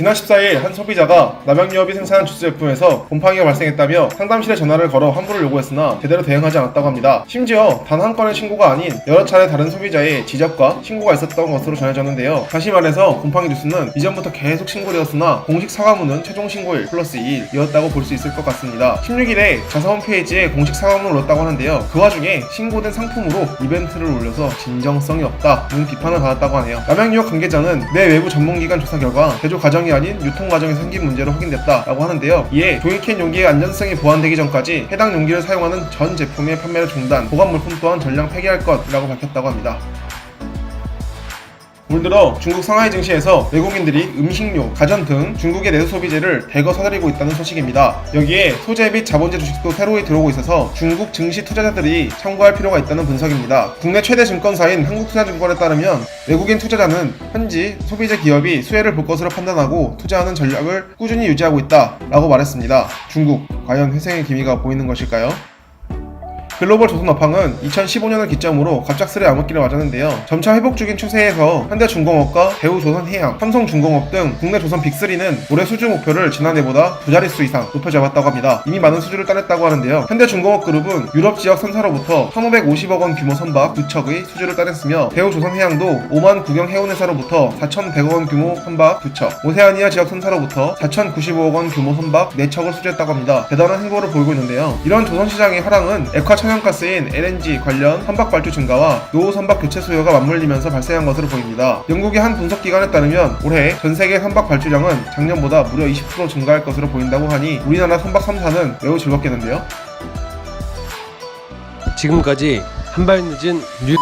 지난 14일 한 소비자가 남양유업이 생산한 주스 제품에서 곰팡이가 발생했다며 상담실에 전화를 걸어 환불을 요구했으나 제대로 대응하지 않았다고 합니다. 심지어 단 한 건의 신고가 아닌 여러 차례 다른 소비자의 지적과 신고가 있었던 것으로 전해졌는데요. 다시 말해서 곰팡이 주스는 이전부터 계속 신고되었으나 공식 사과문은 최종 신고일 플러스 2일이었다고 볼 수 있을 것 같습니다. 16일에 자사 홈 페이지에 공식 사과문을 올렸다고 하는데요. 그 와중에 신고된 상품으로 이벤트를 올려서 진정성이 없다는 비판을 받았다고 하네요. 남양유업 관계자는 내 외부 전문기관 조사 결과 제조 과정이 아닌 유통 과정에서 생긴 문제로 확인됐다라고 하는데요. 이에 종이캔 용기의 안전성이 보완되기 전까지 해당 용기를 사용하는 전 제품의 판매를 중단, 보관 물품 또한 전량 폐기할 것이라고 밝혔다고 합니다. 올 들어 중국 상하이 증시에서 외국인들이 음식료, 가전 등 중국의 내수 소비재를 대거 사들이고 있다는 소식입니다. 여기에 소재 및 자본재 주식도 새로이 들어오고 있어서 중국 증시 투자자들이 참고할 필요가 있다는 분석입니다. 국내 최대 증권사인 한국투자증권에 따르면 외국인 투자자는 현지 소비재 기업이 수혜를 볼 것으로 판단하고 투자하는 전략을 꾸준히 유지하고 있다라고 말했습니다. 중국 과연 회생의 기미가 보이는 것일까요? 글로벌 조선업황은 2015년을 기점으로 갑작스레 암흑기를 맞았는데요. 점차 회복 중인 추세에서 현대중공업과 대우조선해양, 삼성중공업 등 국내 조선 빅3는 올해 수주 목표를 지난해보다 두 자릿수 이상 높여 잡았다고 합니다. 이미 많은 수주를 따냈다고 하는데요. 현대중공업 그룹은 유럽 지역 선사로부터 1,550억 원 규모 선박 2척의 수주를 따냈으며 대우조선해양도 오만 국영 해운회사로부터 4,100억 원 규모 선박 2척, 오세아니아 지역 선사로부터 4,095억 원 규모 선박 4척을 수주했다고 합니다. 대단한 행보를 보이고 있는데요. 이런 조선시장의 화랑은 액화 천연가스인 LNG 관련 선박 발주 증가와 노후 선박 교체 수요가 맞물리면서 발생한 것으로 보입니다. 영국의 한 분석 기관에 따르면 올해 전 세계 선박 발주량은 작년보다 무려 20% 증가할 것으로 보인다고 하니 우리나라 선박 3사는 매우 즐겁겠는데요. 지금까지 한발 늦은 뉴